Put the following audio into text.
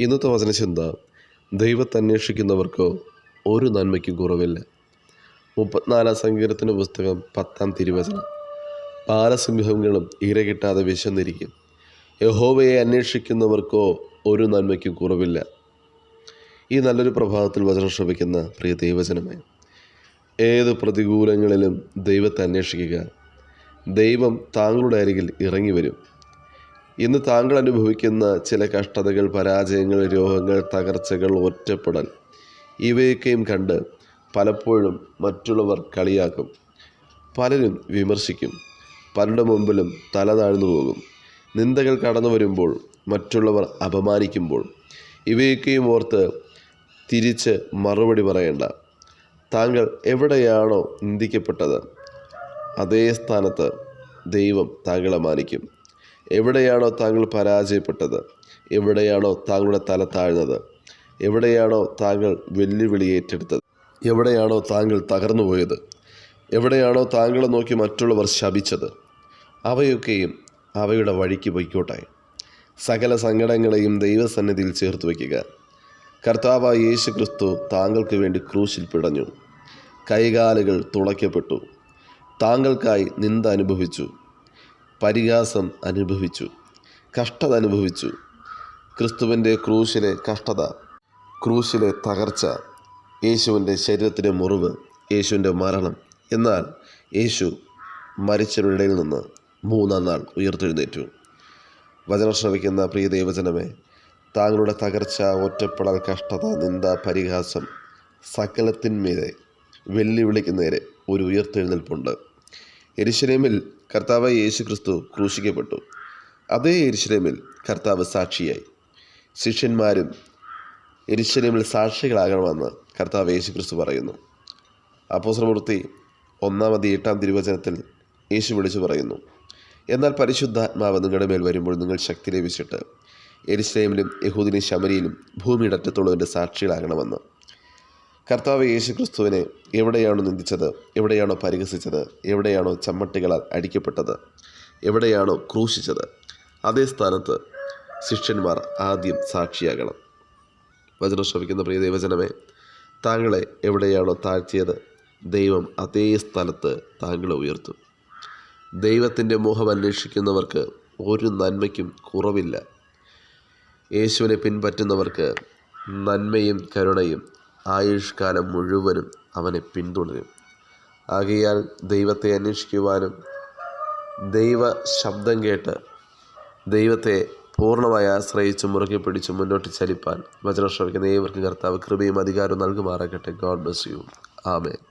ഇന്നത്തെ വചനചിന്ത ദൈവത്തെ അന്വേഷിക്കുന്നവർക്കോ ഒരു നന്മയ്ക്കും കുറവില്ല. മുപ്പത്തിനാലാം സങ്കീർത്തന പുസ്തകം പത്താം തിരുവചനം. ബാലസിംഹങ്ങളും ഇര കിട്ടാതെ വിശന്നിരിക്കും. യഹോവയെ അന്വേഷിക്കുന്നവർക്കോ ഒരു നന്മയ്ക്കും കുറവില്ല. ഈ നല്ലൊരു പ്രഭാതത്തിൽ വചനം ശ്രമിക്കുന്ന പ്രിയ ദൈവജനമേ ഏത് പ്രതികൂലങ്ങളിലും ദൈവത്തെ അന്വേഷിക്കുക. ദൈവം താങ്കളുടെ അരികിൽ ഇറങ്ങി വരും. ഇന്ന് താങ്കൾ അനുഭവിക്കുന്ന ചില കഷ്ടതകൾ പരാജയങ്ങൾ രോഗങ്ങൾ തകർച്ചകൾ ഒറ്റപ്പെടൽ. ഇവയൊക്കെയും കണ്ട് പലപ്പോഴും മറ്റുള്ളവർ കളിയാക്കും. പലരും വിമർശിക്കും. പലരുടെ മുമ്പിലും തല താഴ്ന്നു പോകും. നിന്ദകൾ കടന്നു വരുമ്പോൾ മറ്റുള്ളവർ അപമാനിക്കുമ്പോൾ ഇവയൊക്കെയും ഓർത്ത് തിരിച്ച് മറുപടി പറയേണ്ട. താങ്കൾ എവിടെയാണോ നിന്ദിക്കപ്പെട്ടത് അതേ സ്ഥാനത്ത് ദൈവം താങ്കളെ മാനിക്കും. എവിടെയാണോ താങ്കൾ പരാജയപ്പെട്ടത്? എവിടെയാണോ താങ്കളുടെ തല താഴ്ന്നത്? എവിടെയാണോ താങ്കൾ വെല്ലുവിളി ഏറ്റെടുത്തത്? എവിടെയാണോ താങ്കൾ തകർന്നു പോയത്? എവിടെയാണോ താങ്കളെ നോക്കി മറ്റുള്ളവർ ശപിച്ചത്? അവയൊക്കെയും അവയുടെ വഴിക്ക് പൊയ്ക്കോട്ടെ. സകല സങ്കടങ്ങളെയും ദൈവസന്നിധിയിൽ ചേർത്ത് വയ്ക്കുക. കർത്താവ് യേശു ക്രിസ്തു താങ്കൾക്ക് വേണ്ടി ക്രൂശിൽ പിടഞ്ഞു. കൈകാലുകൾ തുളയ്ക്കപ്പെട്ടു. താങ്കൾക്കായി നിന്ദ അനുഭവിച്ചു. പരിഹാസം അനുഭവിച്ചു കഷ്ടത അനുഭവിച്ചു. ക്രിസ്തുവിന്റെ ക്രൂശിലെ കഷ്ടത ക്രൂശിലെ തകർച്ച യേശുവിന്റെ ശരീരത്തിലെ മുറിവ് യേശുവിന്റെ മരണം. എന്നാൽ യേശു മരിച്ചവരുടെ ഇടയിൽ നിന്ന് മൂന്നാം നാൾ ഉയർത്തെഴുന്നേറ്റു. വചനം ശ്രമിക്കുന്ന പ്രിയ ദൈവജനമേ താങ്കളുടെ തകർച്ച ഒറ്റപ്പെടൽ കഷ്ടത നിന്ദ പരിഹാസം സകലത്തിന്മേലെ വെല്ലുവിളിക്കുന്നേരെ ഒരു ഉയർത്തെഴുന്നേൽപ്പുണ്ട്. എരിശിലേമിൽ കർത്താവ് യേശു ക്രിസ്തു ക്രൂശിക്കപ്പെട്ടു. അതേ എരിശിലേമിൽ കർത്താവ് സാക്ഷിയായി. ശിഷ്യന്മാരും എരിശിലേമിൽ സാക്ഷികളാകണമെന്ന് കർത്താവ് യേശു ക്രിസ്തു പറയുന്നു അപ്പോസ്രമൂർത്തി ഒന്നാമത് എട്ടാം തിരുവചനത്തിൽ യേശു വിളിച്ചു പറയുന്നു എന്നാൽ പരിശുദ്ധാത്മാവ് നിങ്ങളുടെ മേൽ വരുമ്പോൾ നിങ്ങൾ ശക്തി ലഭിച്ചിട്ട് എരിശ്ലേമിലും യഹൂദിനും ശമരിയിലും ഭൂമിയുടെ അറ്റത്തുള്ളതിന്റെ സാക്ഷികളാകണമെന്ന്. കർത്താവ് യേശു ക്രിസ്തുവിനെ എവിടെയാണോ നിന്ദിച്ചത്? എവിടെയാണോ പരിഹസിച്ചത്? എവിടെയാണോ ചമ്മട്ടികളാൽ അടിക്കപ്പെട്ടത്? എവിടെയാണോ ക്രൂശിച്ചത്? അതേ സ്ഥാനത്ത് ശിഷ്യന്മാർ ആദ്യം സാക്ഷിയാകണം. വചനം ശ്രമിക്കുന്ന പ്രിയ ദൈവജനമേ താങ്കളെ എവിടെയാണോ താഴ്ത്തിയത് ദൈവം അതേ സ്ഥലത്ത് താങ്കളെ ഉയർത്തും. ദൈവത്തിന്റെ മോഹം അന്വേഷിക്കുന്നവർക്ക് ഒരു നന്മയ്ക്കും കുറവില്ല. യേശുവിനെ പിൻപറ്റുന്നവർക്ക് നന്മയും കരുണയും ആയുഷ്കാലം മുഴുവനും അവനെ പിന്തുടരും. ആകയാൽ ദൈവത്തെ അന്വേഷിക്കുവാനും ദൈവ ശബ്ദം കേട്ട് ദൈവത്തെ പൂർണമായി ആശ്രയിച്ച് മുറുകെ പിടിച്ച് മുന്നോട്ട് ചലിപ്പാൻ വചനം ശ്രമിക്കുന്ന ഏവർക്കും കർത്താവ് കൃപയും അധികാരവും നൽകുമാറാകട്ടെ. God bless you amen